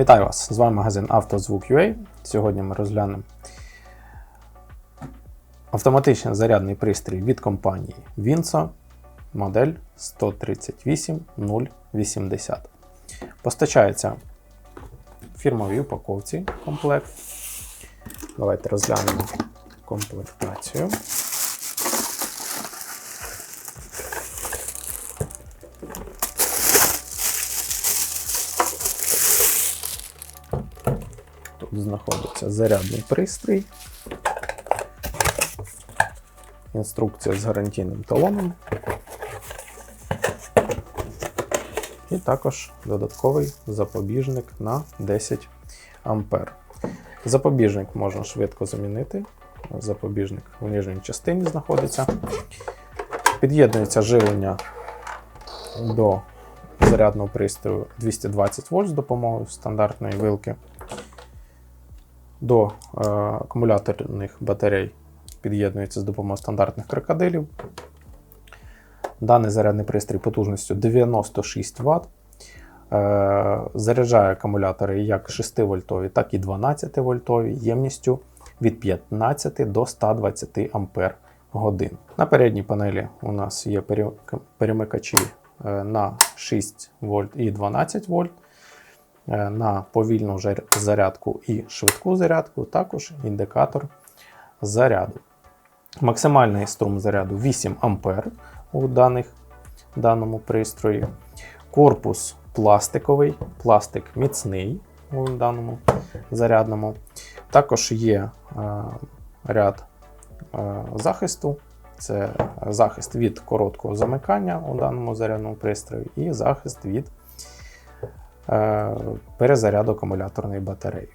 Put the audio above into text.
Вітаю вас! З вами магазин «Автозвук.UA». Сьогодні ми розглянемо автоматичний зарядний пристрій від компанії Vinso, модель 138080. Постачається в фірмовій упаковці комплект. Давайте розглянемо комплектацію. Тут знаходиться зарядний пристрій, інструкція з гарантійним талоном. І також додатковий запобіжник на 10 ампер. Запобіжник можна швидко замінити. Запобіжник в нижній частині знаходиться. Під'єднується живлення до зарядного пристрою 220 вольт з допомогою стандартної вилки. До е, акумуляторних батарей під'єднується з допомогою стандартних крокодилів. Даний зарядний пристрій потужністю 96 Вт. Е, заряджає акумулятори як 6 вольтові, так і 12 вольтові ємністю від 15 до 120 ампер годин. На передній панелі у нас є перемикачі е, на 6 вольт і 12 вольт. Е, На повільну зарядку і швидку зарядку, також індикатор заряду. Максимальний струм заряду 8 А у даних, даному пристрої. Корпус пластиковий, пластик міцний у даному зарядному. Також є е, ряд е, захисту. Це захист від короткого замикання у даному зарядному пристрої і захист від перезаряду акумуляторної батареї.